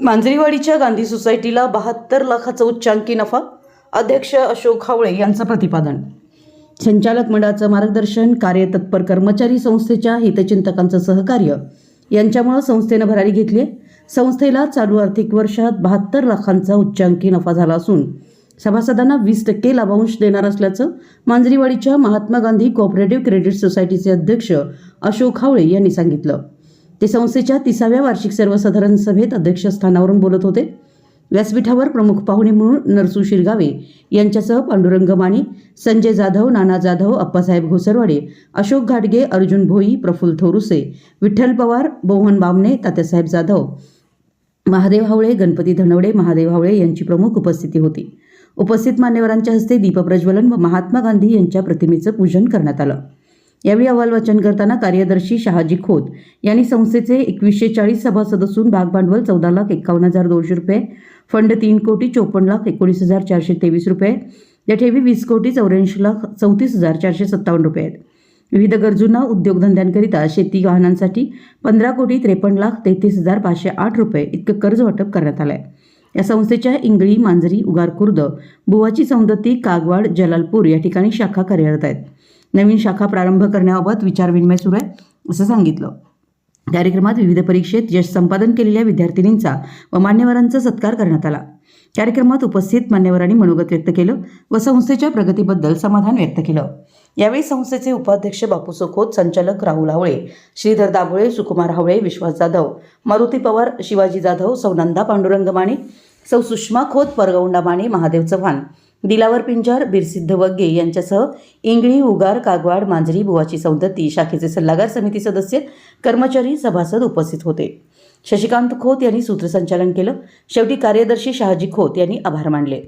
मांजरीवाडीच्या गांधी सोसायटीला बहात्तर लाखाचा उच्चांकी नफा अध्यक्ष अशोक हावळे यांचं प्रतिपादन. संचालक मंडळाचं मार्गदर्शन कार्यतत्पर कर्मचारी संस्थेच्या हितचिंतकांचं सहकार्य यांच्यामुळं संस्थेनं भरारी घेतली संस्थेला चालू आर्थिक वर्षात बहात्तर लाखांचा उच्चांकी नफा झाला असून सभासदांना वीस टक्के लाभांश देणार असल्याचं मांजरीवाडीच्या महात्मा गांधी कोऑपरेटिव्ह क्रेडिट सोसायटीचे अध्यक्ष अशोक हावळे यांनी सांगितलं. ते संस्थेच्या तिसाव्या वार्षिक सर्वसाधारण सभेत अध्यक्षस्थानावरून बोलत होते. व्यासपीठावर प्रमुख पाहुणे म्हणून नरसू शिरगावे यांच्यासह पांडुरंग माने संजय जाधव नाना जाधव अप्पासाहेब घोसरवाडे अशोक घाटगे अर्जुन भोई प्रफुल्ल थोरुसे विठ्ठल पवार मोहन बामणे तात्यासाहेब जाधव महादेव हावळे गणपती धनवडे महादेव हावळे यांची प्रमुख उपस्थिती होती. उपस्थित मान्यवरांच्या हस्ते दीपप्रज्वलन व महात्मा गांधी यांच्या प्रतिमेचं पूजन करण्यात आलं. यावेळी अहवाल वाचन करताना कार्यदर्शी शहाजी खोत यांनी संस्थेचे एकवीसशे चाळीस सभासद असून भाग भांडवल चौदा लाख एकावन्न हजार दोनशे रुपये फंड तीन कोटी चोपन्न लाख एकोणीस हजार चारशे तेवीस रुपये या ठेवी वीस कोटी चौऱ्याऐंशी लाख चौतीस हजार चारशे सत्तावन्न रुपये आहेत. विविध गरजूंना उद्योगधंद्यांकरिता शेती वाहनांसाठी पंधरा कोटी त्रेपन्न लाख तेहतीस हजार पाचशे आठ रुपये इतकं कर्ज वाटप करण्यात आलं आहे या संस्थेच्या इंगळी मांजरी उगार खुर्द बुवाची सौंदती कागवाड जलालपूर या ठिकाणी शाखा कार्यरत आहेत. नवीन शाखा प्रारंभ करण्याबाबत विचारविनिमय सुरू आहे असं सांगितलं. कार्यक्रमात विविध परीक्षेत यश संपादन केलेल्या विद्यार्थिनींचा व मान्यवरांचा सत्कार करण्यात आला. कार्यक्रमात उपस्थित मान्यवरांनी मनोगत व्यक्त केलं व संस्थेच्या प्रगतीबद्दल समाधान व्यक्त केलं. यावेळी संस्थेचे उपाध्यक्ष बापू खोत संचालक राहुल हावळे श्रीधर दाभोळे सुकुमार हावळे विश्वास जाधव मारुती पवार शिवाजी जाधव सौनंदा पांडुरंग माने सौ सुषमा खोत परगौंडा माने महादेव चव्हाण दिलावर पिंजार बिरसिद्ध वग्गे यांच्यासह इंगळी उगार कागवाड मांजरी बुवाची सौदत्ती शाखेचे सल्लागार समिती सदस्य कर्मचारी सभासद उपस्थित होते. शशिकांत खोत यांनी सूत्रसंचालन केलं. शेवटी कार्यदर्शी शहाजी खोत यांनी आभार मानले.